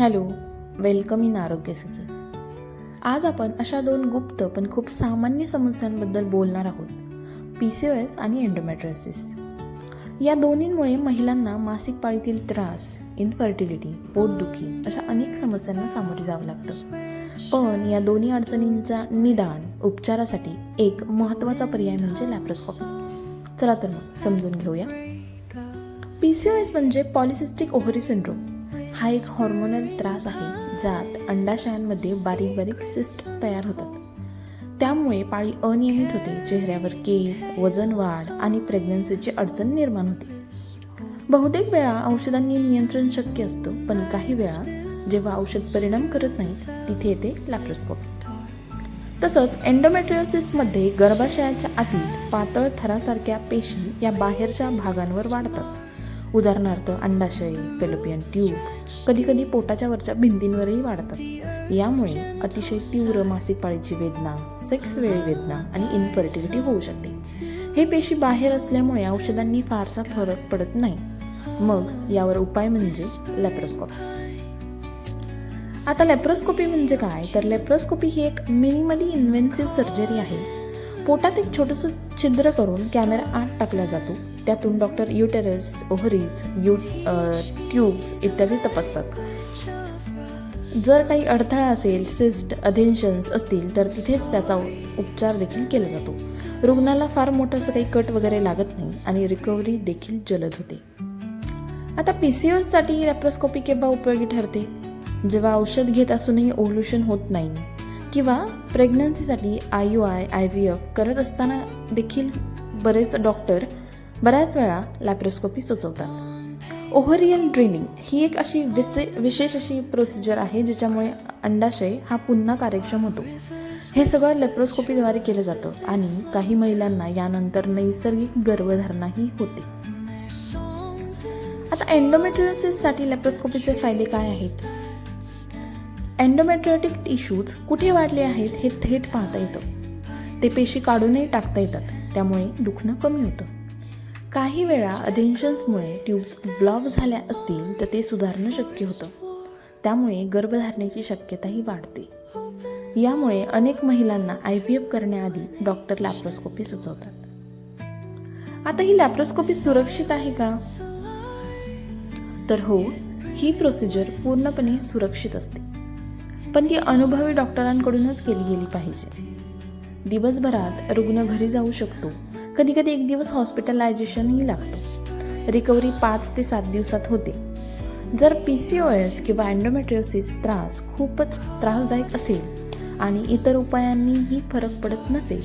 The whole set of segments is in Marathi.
हॅलो वेलकम इन आरोग्य सखी आज आपण अशा दोन गुप्त पण खूप सामान्य समस्यांबद्दल बोलणार आहोत पी सी ओ एस आणि एन्डोमॅट्रोसिस या दोन्हींमुळे महिलांना मासिक पाळीतील त्रास इनफर्टिलिटी पोटदुखी अशा अनेक समस्यांना सामोरे जावं लागतं. पण या दोन्ही अडचणींचा निदान उपचारासाठी एक महत्त्वाचा पर्याय म्हणजे लॅप्रोस्कॉपी चला तर मग समजून घेऊया. पी सी ओ एस म्हणजे पॉलिसिस्टिक ओव्हरी सिंड्रोम हा एक हॉर्मोनल त्रास आहे ज्यात अंडाशयांमध्ये बारीक बारीक सिस्ट तयार होतात. त्यामुळे पाळी अनियमित होते चेहऱ्यावर केस वजन वाढ आणि प्रेग्नन्सीची अडचण निर्माण होते. बहुतेक वेळा औषधांनी नियंत्रण शक्य असतं पण काही वेळा जेव्हा औषध परिणाम करत नाहीत तिथे येते लॅप्रोस्कोपी तसंच एन्डोमेट्रिओसिसमध्ये गर्भाशयाच्या आतील पातळ थरासारख्या पेशी या बाहेरच्या भागांवर वाढतात. उदाहरणार्थ अंडाशय फेलोपियन ट्यूब कधीकधी पोटाच्या वरच्या भिंतींवरही वाढतात. यामुळे अतिशय तीव्र मासिक पाळीची वेदना सेक्स वेळी वेदना आणि इन्फर्टिलिटी होऊ शकते. हे पेशी बाहेर असल्यामुळे औषधांनी फारसा फरक पडत नाही. मग यावर उपाय म्हणजे लॅप्रोस्कोपी आता लेप्रोस्कोपी म्हणजे काय? तर लेप्रोस्कोपी ही एक मिनिमली इन्व्हेन्सिव्ह सर्जरी आहे. पोटात एक छोटंसं छिद्र करून कॅमेरा आत टाकला जातो. त्यातून डॉक्टर युटेरस ओव्हरीज यू ट्यूब्स इत्यादी तपासतात. जर काही अडथळा असेल सिस्ट अधेन्शन्स असतील तर तिथेच त्याचा उपचार देखील केला जातो. रुग्णाला फार मोठं असं काही कट वगैरे लागत नाही आणि रिकव्हरी देखील जलद होते. आता पी सी ओसाठी लॅप्रोस्कोपी केव्हा उपयोगी ठरते. जेव्हा औषध घेत असूनही ओल्युशन होत नाही किंवा प्रेग्नन्सीसाठी I U I I V F करत असताना देखील बरेच डॉक्टर बऱ्याच वेळा लॅप्रोस्कोपी सुचवतात. ओव्हरियन ड्रिलिंग ही एक अशी विसे विशेष अशी प्रोसिजर आहे ज्याच्यामुळे अंडाशय हा पुन्हा कार्यक्षम होतो. हे सगळं लेप्रोस्कोपीद्वारे केलं जातं आणि काही महिलांना यानंतर नैसर्गिक गर्भधारणाही होते. आता एन्डोमेट्रिओसिससाठी लेप्रोस्कोपीचे फायदे काय आहेत? एन्डोमेट्रियोटिक टिश्यूज कुठे वाढले आहेत हे थेट पाहता येतं. ते पेशी काढूनही टाकता येतात. त्यामुळे दुखणं कमी होतं. काही वेळा अधेन्शन्समुळे ट्यूब्स ब्लॉक झाल्या असतील तर ते सुधारणं शक्य होतं. त्यामुळे गर्भधारणेची शक्यताही वाढते. यामुळे अनेक महिलांना आय व्ही एफ करण्याआधी डॉक्टर लॅप्रोस्कोपी सुचवतात. आता ही लॅप्रोस्कोपी सुरक्षित आहे का? तर हो ही प्रोसिजर पूर्णपणे सुरक्षित असते. पण ती अनुभवी डॉक्टरांकडूनच केली गेली पाहिजे. दिवसभरात रुग्ण घरी जाऊ शकतो. कधी कधी एक दिवस हॉस्पिटलायझेशनही लागतो. रिकव्हरी पाच ते सात दिवसात होते. जर पी सी ओ एस किंवा अँडोमेट्रिओसिस त्रास खूपच त्रासदायक असेल आणि इतर उपायांनीही फरक पडत नसेल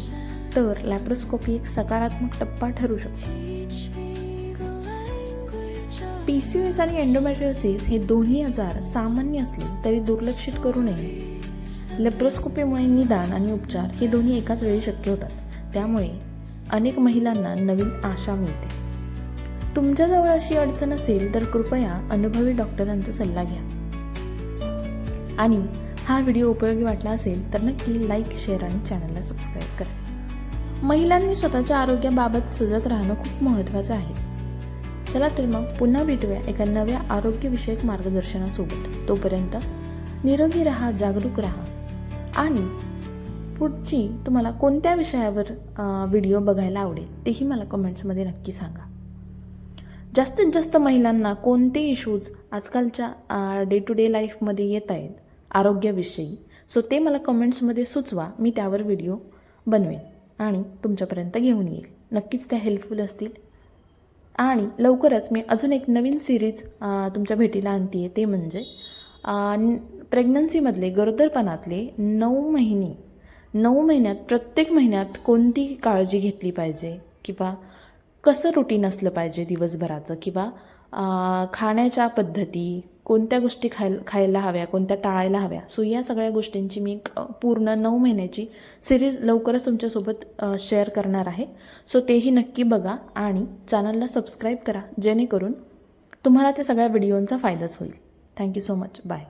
तर लॅप्रोस्कोपी एक सकारात्मक टप्पा ठरू शकतो. पी सी ओ एस आणि अँडोमेट्रिओसिस हे दोन्ही आजार सामान्य असले तरी दुर्लक्षित करू नये. लेप्रोस्कोपीमुळे निदान आणि उपचार हे दोन्ही एकाच वेळी शक्य होतात. त्यामुळे अनेक महिलांना नवीन आशा मिळते. तुमच्याजवळ अशी अडचण असेल तर कृपया अनुभवी डॉक्टरांचा सल्ला घ्या. आणि हा व्हिडिओ उपयोगी वाटला असेल तर नक्की लाईक शेअर आणि चॅनलला सबस्क्राईब करा. महिलांनी स्वतःच्या आरोग्याबाबत सजग राहणं खूप महत्त्वाचं आहे. चला तर मग पुन्हा भेटूया एका नव्या आरोग्यविषयक मार्गदर्शनासोबत. तोपर्यंत निरोगी राहा जागरूक राहा. आणि पुढची तुम्हाला कोणत्या विषयावर व्हिडिओ बघायला आवडेल तेही मला कमेंट्समध्ये नक्की सांगा. जास्तीत जास्त महिलांना कोणते इश्यूज आजकालच्या डे टू डे लाईफमध्ये येत आहेत आरोग्याविषयी सो ते मला कमेंट्समध्ये सुचवा मी त्यावर व्हिडिओ बनवेन आणि तुमच्यापर्यंत घेऊन येईल. नक्कीच त्या हेल्पफुल असतील. आणि लवकरच मी अजून एक नवीन सिरीज तुमच्या भेटीला आणते आहे ते म्हणजे प्रेग्नन्सीमधले गरोदरपणातले नऊ महिने नऊ महिन्यात प्रत्येक महिन्यात कोणती काळजी घेतली पाहिजे? किंवा कसं रुटीन असलं पाहिजे दिवसभराचं? किंवा खाण्याच्या पद्धती कोणत्या गोष्टी खाय खायला हव्या कोणत्या टाळायला हव्या? सो या सगळ्या गोष्टींची मी पूर्ण नऊ महिन्याची सिरीज लवकरच तुमच्यासोबत शेअर करणार आहे. सो तेही नक्की बघा आणि चॅनलला सबस्क्राईब करा जेणेकरून तुम्हाला त्या सगळ्या व्हिडिओंचा फायदाच होईल. Thank you so much bye